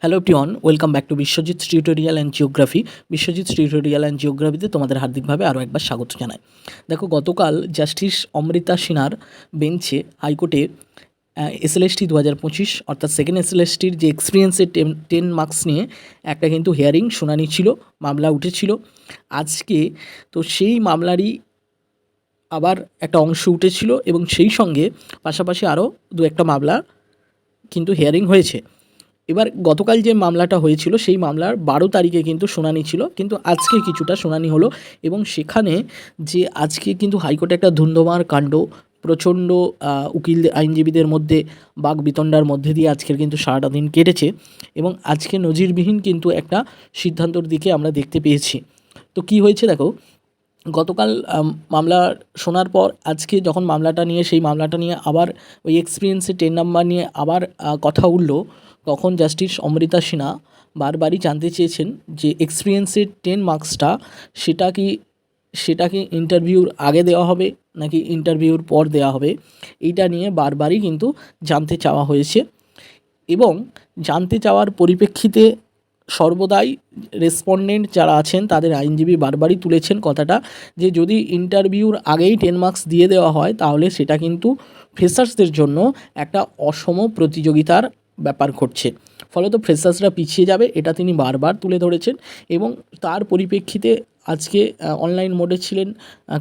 Hello everyone welcome back to Biswajit tutorial and geography Biswajit tutorial and জিওগ্রাফিতে তোমাদের হার্দিকভাবে আরও একবার স্বাগত জানাই। দেখো, গতকাল জাস্টিস অমৃতা সিনহার বেঞ্চে হাইকোর্টে এসএলএসটি দু হাজার পঁচিশ, অর্থাৎ সেকেন্ড এসএলএসটির যে এক্সপিরিয়েন্সের টেন টেন মার্কস নিয়ে একটা কিন্তু হিয়ারিং শুনানি ছিল, মামলা উঠেছিল। আজকে তো সেই মামলারই আবার একটা অংশ উঠেছিল এবং সেই সঙ্গে পাশাপাশি আরও দু একটা মামলা কিন্তু হিয়ারিং হয়েছে। এবার গতকাল যে মামলাটা হয়েছিল, সেই মামলার বারো তারিখে কিন্তু শুনানি ছিল, কিন্তু আজকে কিছুটা শুনানি হলো এবং সেখানে যে আজকে কিন্তু হাইকোর্টে একটা ধুন্ধমার কাণ্ড, প্রচণ্ড উকিল আইনজীবীদের মধ্যে বাক বিতণ্ডার মধ্যে দিয়ে আজকের কিন্তু সারাটা দিন কেটেছে এবং আজকে নজিরবিহীন কিন্তু একটা সিদ্ধান্তর দিকে আমরা দেখতে পেয়েছি। তো কি হয়েছে দেখো, গতকাল মামলা শোনার পর আজকে যখন মামলাটা নিয়ে, সেই মামলাটা নিয়ে আবার ওই এক্সপিরিয়েন্সে টেন নাম্বার নিয়ে আবার কথা উঠল তখন জাস্টিস অমৃতা সিনহা বারবারই জানতে চেয়েছেন যে এক্সপিরিয়েন্সের টেন মার্কসটা সেটা কি সেটা কি ইন্টারভিউর আগে দেওয়া হবে নাকি ইন্টারভিউর পর দেওয়া হবে, এইটা নিয়ে বারবারই কিন্তু জানতে চাওয়া হয়েছে। এবং জানতে চাওয়ার পরিপ্রেক্ষিতে সর্বদাই রেসপন্ডেন্ট যারা আছেন তাদের আইনজীবী বারবারই তুলেছেন কথাটা যে যদি ইন্টারভিউর আগেই টেন মার্কস দিয়ে দেওয়া হয় তাহলে সেটা কিন্তু ফ্রেশার্সদের জন্য একটা অসম প্রতিযোগিতার ব্যাপার ঘটছে। ফলত ফ্রেশার্সরা পিছিয়ে যাবে, এটা তিনি বারবার তুলে ধরেছেন এবং তার পরিপ্রেক্ষিতে আজকে অনলাইন মোডে ছিলেন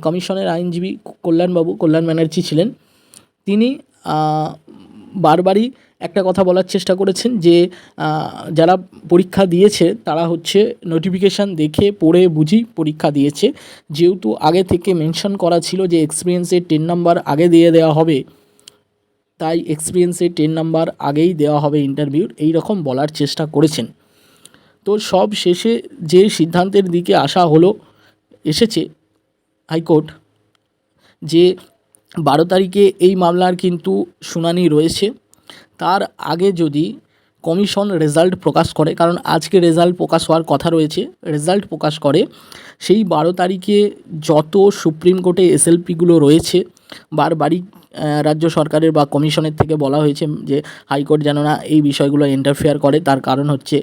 কমিশনের আইনজীবী কল্যাণবাবু, কল্যাণ ব্যানার্জি ছিলেন। তিনি বারবারই একটা কথা বলার চেষ্টা করেছেন যে যারা পরীক্ষা দিয়েছে, তারা হচ্ছে নোটিফিকেশান দেখে, পড়ে, বুঝি পরীক্ষা দিয়েছে। যেহেতু আগে থেকে মেনশন করা ছিল যে এক্সপিরিয়েন্সের টেন নাম্বার আগে দিয়ে দেওয়া হবে তাই এক্সপিরিয়েন্সে টেন নাম্বার আগেই দেওয়া হবে ইন্টারভিউর এই রকম বলার চেষ্টা করেছেন। তো সব শেষে যে সিদ্ধান্তের দিকে আসা হলো, এসেছে হাইকোর্ট যে বারো তারিখে এই মামলার কিন্তু শুনানি রয়েছে। তার আগে যদি কমিশন রেজাল্ট প্রকাশ করে, কারণ আজকে রেজাল্ট প্রকাশ হওয়ার কথা রয়েছে, রেজাল্ট প্রকাশ করে, সেই বারো তারিখে যত সুপ্রিম কোর্টে এসএলপিগুলো রয়েছে, বারবারই রাজ্য সরকারের বা কমিশনের থেকে বলা হয়েছে যে হাইকোর্ট যেন না এই বিষয়গুলো ইন্টারফেয়ার করে। তার কারণ হচ্ছে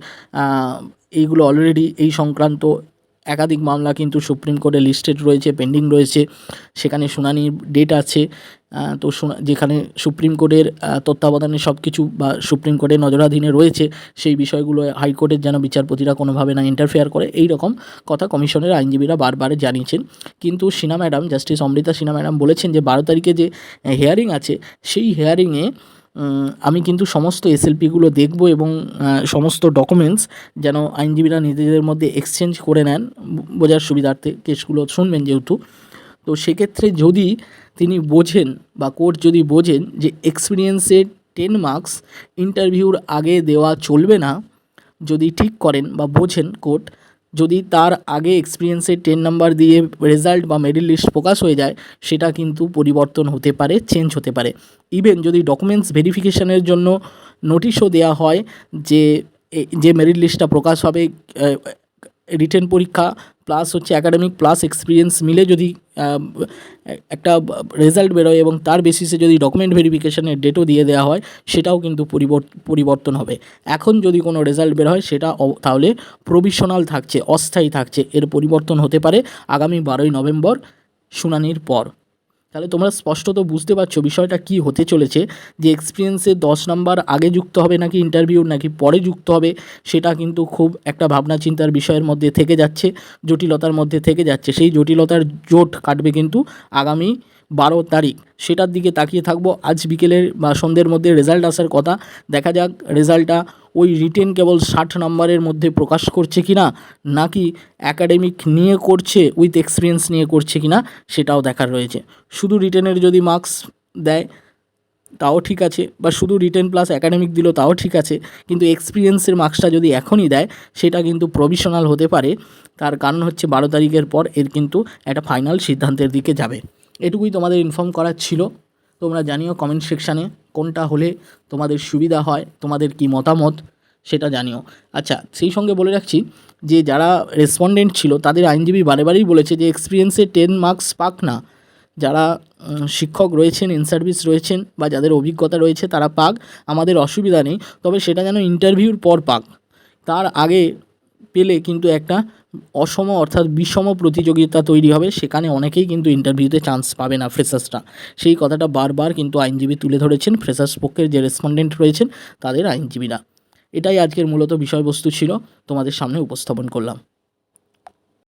এইগুলো অলরেডি এই সংক্রান্ত একাধিক মামলা কিন্তু সুপ্রিম কোর্টে লিস্টেড রয়েছে, পেন্ডিং রয়েছে, সেখানে শুনানির ডেট আছে। তো যেখানে সুপ্রিম কোর্টের তত্ত্বাবধানে সব কিছু বা সুপ্রিম কোর্টের নজরাধীনে রয়েছে, সেই বিষয়গুলো হাইকোর্টের যেন বিচারপতিরা কোনোভাবে না ইন্টারফেয়ার করে এই রকম কথা কমিশনের আইনজীবীরা বারবার জানিয়েছেন। কিন্তু Sinha madam, justice Amrita Sinha madam বলেছেন যে, বারো তারিখে যে হেয়ারিং আছে, সেই হেয়ারিংয়ে আমি কিন্তু সমস্ত এসএলপিগুলো দেখব এবং সমস্ত ডকুমেন্টস যেন আইনজীবীরা নিজেদের মধ্যে এক্সচেঞ্জ করে নেন, বোঝার সুবিধার্থে কেসগুলো শুনবেন যেহেতু। তো সেক্ষেত্রে যদি তিনি বোঝেন বা কোর্ট যদি বোঝেন যে এক্সপিরিয়েন্সের টেন মার্কস ইন্টারভিউর আগে দেওয়া চলবে না, যদি ঠিক করেন বা বোঝেন কোর্ট যদি তার আগে এক্সপিরিয়েন্সে টেন নাম্বার দিয়ে রেজাল্ট বা মেরিট লিস্ট প্রকাশ হয়ে যায়, সেটা কিন্তু পরিবর্তন হতে পারে চেঞ্জ হতে পারে। ইভেন যদি ডকুমেন্টস ভেরিফিকেশানের জন্য নোটিশও দেওয়া হয় যে যে মেরিট লিস্টটা প্রকাশ হবে রিটেন পরীক্ষা প্লাস হচ্ছে অ্যাকাডেমিক প্লাস এক্সপিরিয়েন্স মিলে যদি একটা রেজাল্ট বেরোয় এবং তার বেসিসে যদি ডকুমেন্ট ভেরিফিকেশনের ডেটও দিয়ে দেওয়া হয়, সেটাও কিন্তু পরিবর্ত- পরিবর্তন হবে। এখন যদি কোনো রেজাল্ট বের হয়, সেটা তাহলে প্রভিশনাল থাকছে, অস্থায়ী থাকছে, এর পরিবর্তন হতে পারে আগামী বারোই নভেম্বর শুনানির পর। তাহলে তোমরা স্পষ্টত বুঝতে পারছ বিষয়টা কি হতে চলেছে, যে এক্সপিরিয়েন্সে দশ নাম্বার আগে যুক্ত হবে নাকি ইন্টারভিউ নাকি পরে যুক্ত হবে, সেটা কিন্তু খুব একটা ভাবনা চিন্তার বিষয়ের মধ্যে থেকে যাচ্ছে, জটিলতার মধ্যে থেকে যাচ্ছে। সেই জটিলতার জোট কাটবে কিন্তু আগামী বারো তারিখ। সেটার দিকে তাকিয়ে থাকব। আজ বিকেলের বা সন্ধ্যের মধ্যে রেজাল্ট আসার কথা। দেখা যাক রেজাল্টটা ওই রিটেন কেবল ষাট নম্বরের মধ্যে প্রকাশ করছে কি না নাকি অ্যাকাডেমিক নিয়ে করছে উইথ এক্সপিরিয়েন্স নিয়ে করছে কি না সেটাও দেখার রয়েছে। শুধু রিটেনের যদি মার্কস দেয়, তাও ঠিক আছে, বা শুধু রিটেন প্লাস অ্যাকাডেমিক দিল, তাও ঠিক আছে, কিন্তু এক্সপিরিয়েন্সের মার্কসটা যদি এখনই দেয়, সেটা কিন্তু প্রভিশনাল হতে পারে। তার কারণ হচ্ছে বারো তারিখের পর এর কিন্তু একটা ফাইনাল সিদ্ধান্তের দিকে যাবে। এটুকুই তোমাদের ইনফর্ম করার ছিল। তোমরা জানিও কমেন্ট সেকশানে কোনটা হলে তোমাদের সুবিধা হয়, তোমাদের কি মতামত, সেটা জানিও। আচ্ছা সেই সঙ্গে বলে রাখছি যে, যারা রেসপন্ডেন্ট ছিল, তাদের আইনজীবী বারে বারেই বলেছে যে এক্সপিরিয়েন্সে টেন মার্কস পাক না। যারা শিক্ষক রয়েছেন ইন সার্ভিস রয়েছেন, বা যাদের অভিজ্ঞতা রয়েছে, তারা পাক। আমাদের অসুবিধা নেই, তবে সেটা যেন ইন্টারভিউর পর পাক। তার আগে পেলে কিন্তু একটা অসম অর্থাৎ বিষম প্রতিযোগিতা তৈরি হবে, সেখানে অনেকেই কিন্তু ইন্টারভিউতে চান্স পাবে না ফ্রেশার্সরা সেই কথাটা বারবার কিন্তু আইনজীবী তুলে ধরেছেন ফ্রেশার্স পক্ষের যে রেসপন্ডেন্ট রয়েছেন, তাদের আইনজীবীরা। এটাই আজকের মূলত বিষয়বস্তু ছিল, তোমাদের সামনে উপস্থাপন করলাম।